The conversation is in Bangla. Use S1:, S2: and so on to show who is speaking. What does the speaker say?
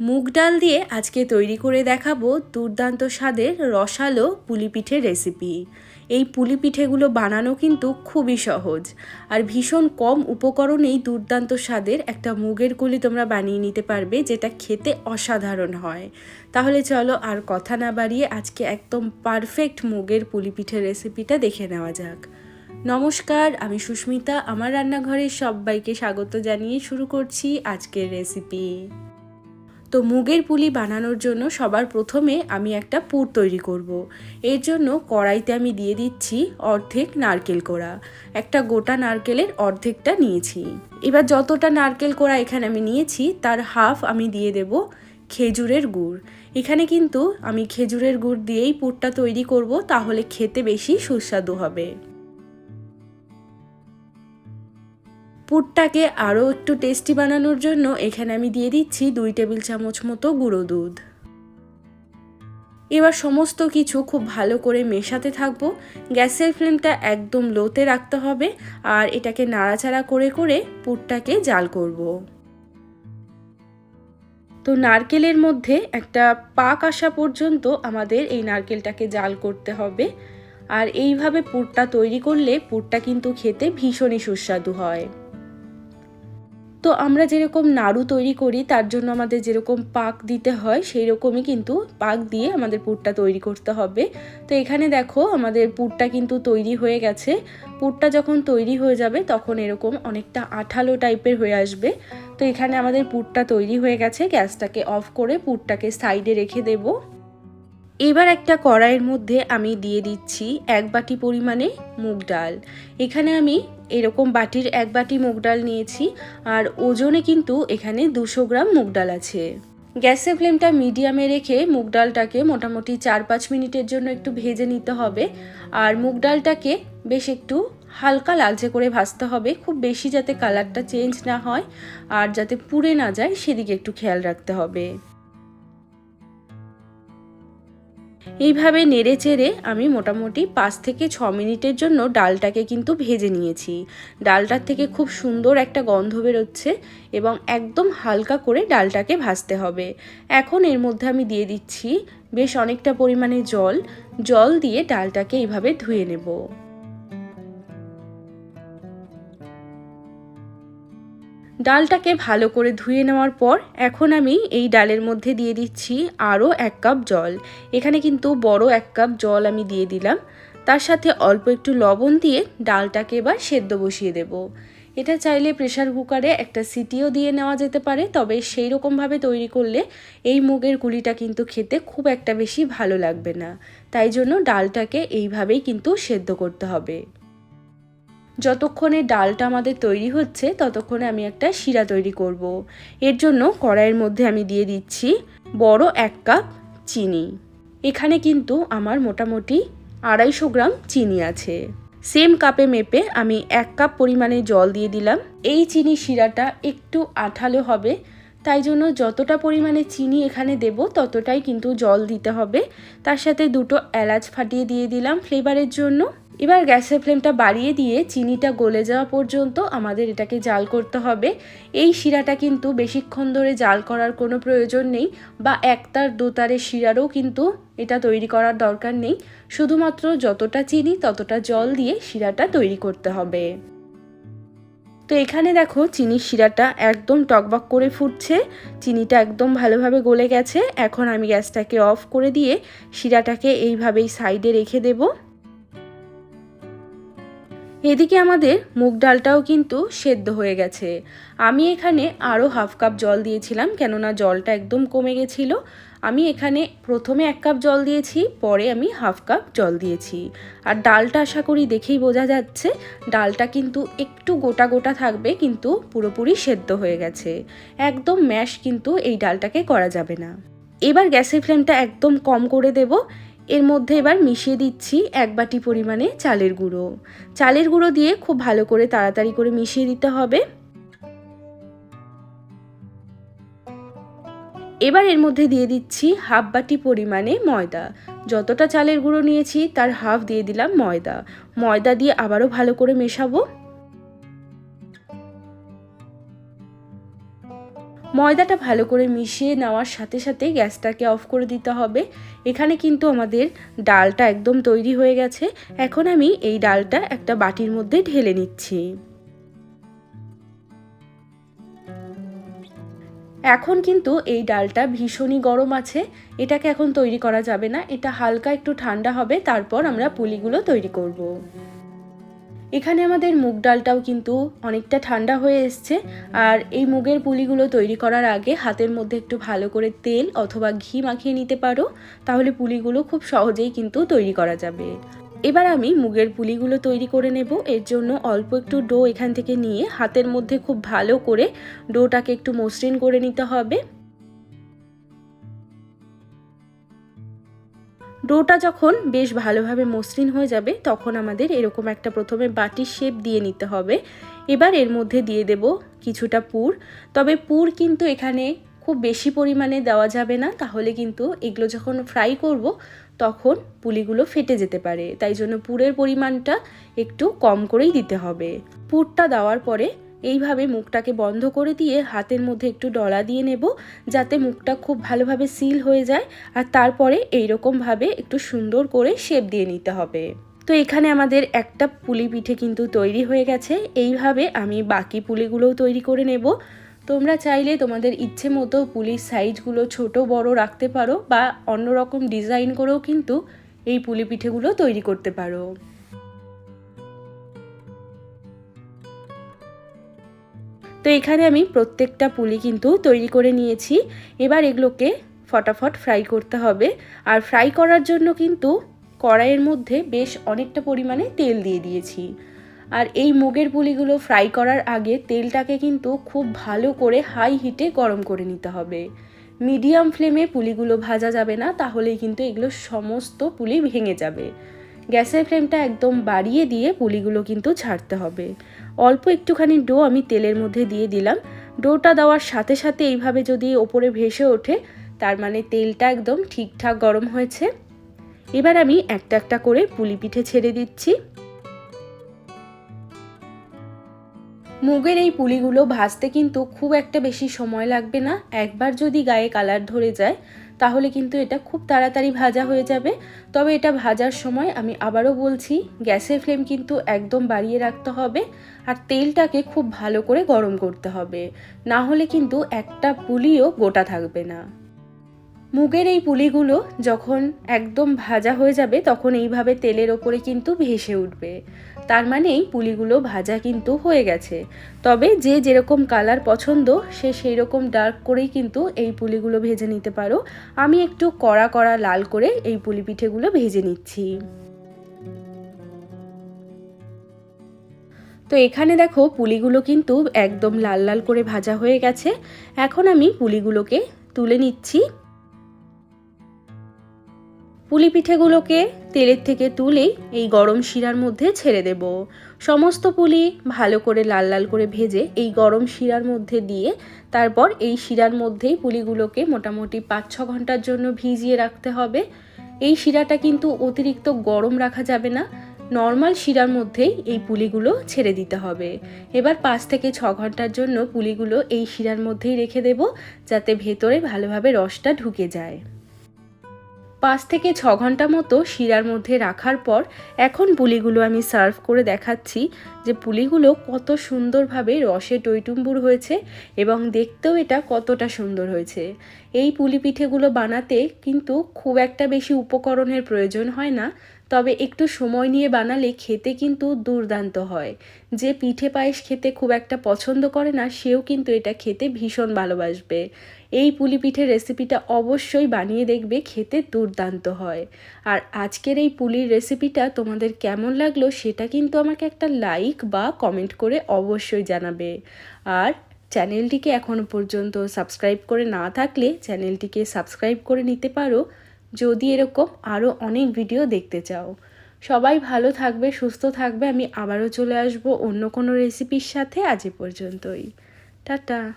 S1: মুগ ডাল দিয়ে আজকে তৈরি করে দেখাবো দুর্দান্ত স্বাদের রসালো পুলি পিঠের রেসিপি। এই পুলি পিঠেগুলো বানানো কিন্তু খুবই সহজ। আর ভীষণ কম উপকরণেই দুর্দান্ত স্বাদের একটা মুগের কুলি তোমরা বানিয়ে নিতে পারবে, যেটা খেতে অসাধারণ হয়। তাহলে চলো আর কথা না বাড়িয়ে আজকে একদম পারফেক্ট মুগের পুলি পিঠের রেসিপিটা দেখে নেওয়া যাক। নমস্কার, আমি সুস্মিতা, আমার রান্নাঘরে সবাইকে স্বাগত জানিয়ে শুরু করছি আজকের রেসিপি। তো মুগের পুলি বানানোর জন্য সবার প্রথমে আমি একটা পুর তৈরি করব। এর জন্য কড়াইতে আমি দিয়ে দিচ্ছি অর্ধেক নারকেল কোড়া। একটা গোটা নারকেলের অর্ধেকটা নিয়েছি। এবার যতটা নারকেল কোড়া এখানে আমি নিয়েছি, তার হাফ আমি দিয়ে দেব খেজুরের গুড়। এখানে কিন্তু আমি খেজুরের গুড় দিয়েই পুরটা তৈরি করব, তাহলে খেতে বেশি সুস্বাদু হবে। পুরটাকে আরও একটু টেস্টি বানানোর জন্য এখানে আমি দিয়ে দিচ্ছি দুই টেবিল চামচ মতো গুঁড়ো দুধ। এবার সমস্ত কিছু খুব ভালো করে মেশাতে থাকব। গ্যাসের ফ্লেমটা একদম লোতে রাখতে হবে আর এটাকে নাড়াচাড়া করে করে পুরটাকে জাল করব। তো নারকেলের মধ্যে একটা পাক আসা পর্যন্ত আমাদের এই নারকেলটাকে জাল করতে হবে। আর এইভাবে পুরটা তৈরি করলে পুরটা কিন্তু খেতে ভীষণই সুস্বাদু হয়। তো আমরা যেরকম নাড়ু তৈরি করি, তার জন্য আমাদের যেরকম পাক দিতে হয় সেই রকমই কিন্তু পাক দিয়ে আমাদের পুরটা তৈরি করতে হবে। তো এখানে দেখো আমাদের পুরটা কিন্তু তৈরি হয়ে গেছে। পুরটা যখন তৈরি হয়ে যাবে, তখন এরকম অনেকটা আঠালো টাইপের হয়ে আসবে। তো এখানে আমাদের পুরটা তৈরি হয়ে গেছে, গ্যাসটাকে অফ করে পুরটাকে সাইডে রেখে দেবো। এবার একটা কড়াইয়ের মধ্যে আমি দিয়ে দিচ্ছি এক বাটি পরিমাণে মুগ ডাল। এখানে আমি এরকম বাটির এক বাটি মুগ ডাল নিয়েছি আর ওজনে কিন্তু এখানে দুশো গ্রাম মুগ ডাল আছে। গ্যাসের ফ্লেমটা মিডিয়ামে রেখে মুগ ডালটাকে মোটামুটি চার পাঁচ মিনিটের জন্য একটু ভেজে নিতে হবে। আর মুগ ডালটাকে বেশ একটু হালকা লালচে করে ভাজতে হবে। খুব বেশি যাতে কালারটা চেঞ্জ না হয় আর যাতে পুড়ে না যায় সেদিকে একটু খেয়াল রাখতে হবে। এইভাবে নেড়ে চেড়ে আমি মোটামুটি পাঁচ থেকে ছ মিনিটের জন্য ডালটাকে কিন্তু ভেজে নিয়েছি। ডালটার থেকে খুব সুন্দর একটা গন্ধ বেরোচ্ছে এবং একদম হালকা করে ডালটাকে ভাজতে হবে। এখন এর মধ্যে আমি দিয়ে দিচ্ছি বেশ অনেকটা পরিমাণে জল। জল দিয়ে ডালটাকে এইভাবে ধুয়ে নেব। ডালটাকে ভালো করে ধুয়ে নেওয়ার পর এখন আমি এই ডালের মধ্যে দিয়ে দিচ্ছি আরও এক কাপ জল। এখানে কিন্তু বড় এক কাপ জল আমি দিয়ে দিলাম। তার সাথে অল্প একটু লবণ দিয়ে ডালটাকে এবার সেদ্ধ বসিয়ে দেব। এটা চাইলে প্রেশার কুকারে একটা সিটিও দিয়ে নেওয়া যেতে পারে, তবে সেই রকমভাবে তৈরি করলে এই মুগের গুলিটা কিন্তু খেতে খুব একটা বেশি ভালো লাগবে না। তাই জন্য ডালটাকে এইভাবেই কিন্তু সেদ্ধ করতে হবে। যতক্ষণে ডালটা আমাদের তৈরি হচ্ছে, ততক্ষণে আমি একটা শিরা তৈরি করব। এর জন্য কড়াইয়ের মধ্যে আমি দিয়ে দিচ্ছি বড় এক কাপ চিনি। এখানে কিন্তু আমার মোটামুটি আড়াইশো গ্রাম চিনি আছে। সেম কাপে মেপে আমি এক কাপ পরিমাণে জল দিয়ে দিলাম। এই চিনি শিরাটা একটু আঠালো হবে, তাই জন্য যতটা পরিমাণে চিনি এখানে দেব, ততটাই কিন্তু জল দিতে হবে। তার সাথে দুটো এলাচ ফাটিয়ে দিয়ে দিলাম ফ্লেভারের জন্য। এবার গ্যাসের ফ্লেমটা বাড়িয়ে দিয়ে চিনিটা গলে যাওয়া পর্যন্ত আমাদের এটাকে জাল করতে হবে। এই শিরাটা কিন্তু বেশিক্ষণ ধরে জাল করার কোনো প্রয়োজন নেই বা একতার দোতারের শিরারও কিন্তু এটা তৈরি করার দরকার নেই। শুধুমাত্র যতটা চিনি, ততটা জল দিয়ে শিরাটা তৈরি করতে হবে। তো এখানে দেখো চিনির শিরাটা একদম টকবক করে ফুটছে, চিনিটা একদম ভালোভাবে গলে গেছে। এখন আমি গ্যাসটাকে অফ করে দিয়ে শিরাটাকে এইভাবেই সাইডে রেখে দেবো। এদিকে আমাদের মুগ ডালটাও কিন্তু সেদ্ধ হয়ে গেছে। আমি এখানে আরও হাফ কাপ জল দিয়েছিলাম, কেননা জলটা একদম কমে গেছিল। আমি এখানে প্রথমে এক কাপ জল দিয়েছি, পরে আমি হাফ কাপ জল দিয়েছি। আর ডালটা আশা করি দেখেই বোঝা যাচ্ছে, ডালটা কিন্তু একটু গোটা গোটা থাকবে, কিন্তু পুরোপুরি সেদ্ধ হয়ে গেছে। একদম ম্যাশ কিন্তু এই ডালটাকে করা যাবে না। এবার গ্যাসের ফ্লেমটা একদম কম করে দেব। এর মধ্যে এবার মিশিয়ে দিচ্ছি এক বাটি পরিমাণে চালের গুঁড়ো। চালের গুঁড়ো দিয়ে খুব ভালো করে তাড়াতাড়ি করে মিশিয়ে দিতে হবে। এবার এর মধ্যে দিয়ে দিচ্ছি হাফ বাটি পরিমাণে ময়দা। যতটা চালের গুঁড়ো নিয়েছি, তার হাফ দিয়ে দিলাম ময়দা। ময়দা দিয়ে আবারও ভালো করে মেশাবো। ময়দাটা ভালো করে মিশিয়ে নেওয়ার সাথে সাথে গ্যাসটাকে অফ করে দিতে হবে। এখানে কিন্তু আমাদের ডালটা একদম তৈরি হয়ে গেছে। এখন আমি এই ডালটা একটা বাটির মধ্যে ঢেলে নিচ্ছি। এখন কিন্তু এই ডালটা ভীষণই গরম আছে। এটাকে এখন তৈরি করা যাবে না। এটা হালকা একটু ঠান্ডা হবে। তারপর আমরা পুলিগুলো তৈরি করব। এখানে আমাদের মুগ ডালটাও কিন্তু অনেকটা ঠান্ডা হয়ে এসছে। আর এই মুগের পুলিগুলো তৈরি করার আগে হাতের মধ্যে একটু ভালো করে তেল অথবা ঘি মাখিয়ে নিতে পারো। তাহলে পুলিগুলো খুব সহজেই কিন্তু তৈরি করা যাবে। এবার আমি মুগের পুলিগুলো তৈরি করে নেব। এর জন্য অল্প একটু ডো এখান থেকে নিয়ে হাতের মধ্যে খুব ভালো করে ডোটাকে একটু মসৃণ করে নিতে হবে। ডোটা যখন বেশ ভালোভাবে মসৃণ হয়ে যাবে, তখন আমাদের এরকম একটা প্রথমে বাটির শেপ দিয়ে নিতে হবে। এবার এর মধ্যে দিয়ে দেব কিছুটা পুর। তবে পুর কিন্তু এখানে খুব বেশি পরিমাণে দেওয়া যাবে না, তাহলে কিন্তু এগুলো যখন ফ্রাই করব, তখন পুলিগুলো ফেটে যেতে পারে। তাই জন্য পুরের পরিমাণটা একটু কম করেই দিতে হবে। পুরটা দেওয়ার পরে এইভাবে মুখটাকে বন্ধ করে দিয়ে হাতের মধ্যে একটু ডলা দিয়ে নেব যাতে মুখটা খুব ভালোভাবে সিল হয়ে যায় আর তারপরে এইরকমভাবে একটু সুন্দর করে শেপ দিয়ে নিতে হবে। তো এখানে আমাদের একটা পুলি পিঠে কিন্তু তৈরি হয়ে গেছে। এইভাবে আমি বাকি পুলিগুলোও তৈরি করে নেব। তোমরা চাইলে তোমাদের ইচ্ছে মতো পুলির সাইজগুলো ছোট, বড় রাখতে পারো বা অন্যরকম ডিজাইন করেও কিন্তু এই পুলি পিঠেগুলো তৈরি করতে পারো। তো এখানে আমি প্রত্যেকটা পুলি কিন্তু তৈরি করে নিয়েছি। এবার এগুলোকে ফটাফট ফ্রাই করতে হবে। আর ফ্রাই করার জন্য কিন্তু কড়াইয়ের মধ্যে বেশ অনেকটা পরিমাণে তেল দিয়ে দিয়েছি। আর এই মুগের পুলিগুলো ফ্রাই করার আগে তেলটাকে কিন্তু খুব ভালো করে হাই হিটে গরম করে নিতে হবে। মিডিয়াম ফ্লেমে পুলিগুলো ভাজা যাবে না, তাহলেই কিন্তু এগুলো সমস্ত পুলি ভেঙে যাবে। গ্যাসের ফ্লেমটা একদম বাড়িয়ে দিয়ে পুলিগুলো কিন্তু ছাড়তে হবে। অল্প একটুখানি ডো আমি তেলের মধ্যে দিয়ে দিলাম। ডোটা দেওয়ার সাথে সাথে এইভাবে যদি ওপরে ভেসে ওঠে, তার মানে তেলটা একদম ঠিকঠাক গরম হয়েছে। এবার আমি একটা একটা করে পুলি পিঠে ছেড়ে দিচ্ছি। মুগের এই পুলিগুলো ভাজতে কিন্তু খুব একটা বেশি সময় লাগবে না। একবার যদি গায়ে কালার ধরে যায় তাহলে কিন্তু এটা খুব তাড়াতাড়ি ভাজা হয়ে যাবে। তবে এটা ভাজার সময় আমি আবারও বলছি, গ্যাসের ফ্লেম কিন্তু একদম বাড়িয়ে রাখতে হবে আর তেলটাকে খুব ভালো করে গরম করতে হবে। না হলে কিন্তু একটা পুলিও গোটা থাকবে না। মুগের এই পুলিগুলো যখন একদম ভাজা হয়ে যাবে, তখন এইভাবে তেলের ওপরে কিন্তু ভেসে উঠবে। তার মানে এই পুলিগুলো ভাজা কিন্তু হয়ে গেছে। তবে যে যেরকম কালার পছন্দ, সে সেই রকম ডার্ক করেই কিন্তু এই পুলিগুলো ভেজে নিতে পারো। আমি একটু কড়া কড়া লাল করে এই পুলি পিঠেগুলো ভেজে নিচ্ছি। তো এখানে দেখো পুলিগুলো কিন্তু একদম লাল লাল করে ভাজা হয়ে গেছে। এখন আমি পুলিগুলোকে তুলে নিচ্ছি। পুলি পিঠেগুলোকে তেলের থেকে তুলেই এই গরম শিরার মধ্যে ছেড়ে দেব। সমস্ত পুলি ভালো করে লাল লাল করে ভেজে এই গরম শিরার মধ্যে দিয়ে তারপর এই শিরার মধ্যেই পুলিগুলোকে মোটামুটি পাঁচ ছ ঘণ্টার জন্য ভিজিয়ে রাখতে হবে। এই শিরাটা কিন্তু অতিরিক্ত গরম রাখা যাবে না। নর্মাল শিরার মধ্যেই এই পুলিগুলো ছেড়ে দিতে হবে। এবার পাঁচ থেকে ছ ঘণ্টার জন্য পুলিগুলো এই শিরার মধ্যেই রেখে দেব যাতে ভেতরে ভালোভাবে রসটা ঢুকে যায়। পাঁচ থেকে ছ ঘণ্টা মতো শিরার মধ্যে রাখার পর এখন পুলিগুলো আমি সার্ভ করে দেখাচ্ছি যে পুলিগুলো কত সুন্দরভাবে রসে টইটুম্বুর হয়েছে এবং দেখতেও এটা কতটা সুন্দর হয়েছে। এই পুলি পিঠেগুলো বানাতে কিন্তু খুব একটা বেশি উপকরণের প্রয়োজন হয় না। তবে একটু সময় নিয়ে বানালে খেতে কিন্তু দুর্দান্ত হয়। যে পিঠে পায়েস খেতে খুব একটা পছন্দ করে না, সেও কিন্তু এটা খেতে ভীষণ ভালোবাসবে। এই পুলি পিঠের রেসিপিটা অবশ্যই বানিয়ে দেখবে, খেতে দুর্দান্ত হয়। আর আজকের এই পুলির রেসিপিটা তোমাদের কেমন লাগল সেটা কিন্তু আমাকে একটা লাইক বা কমেন্ট করে অবশ্যই জানাবে। আর চ্যানেলটিকে এখনও পর্যন্ত সাবস্ক্রাইব করে না থাকলে চ্যানেলটিকে সাবস্ক্রাইব করে নিতে পারো। যদি এরকম আরও অনেক ভিডিও দেখতে চাও। সবাই ভালো থাকবে, সুস্থ থাকবে। আমি আবারও চলে আসব অন্য কোনো রেসিপির সাথে আজ পর্যন্তই। টাটা।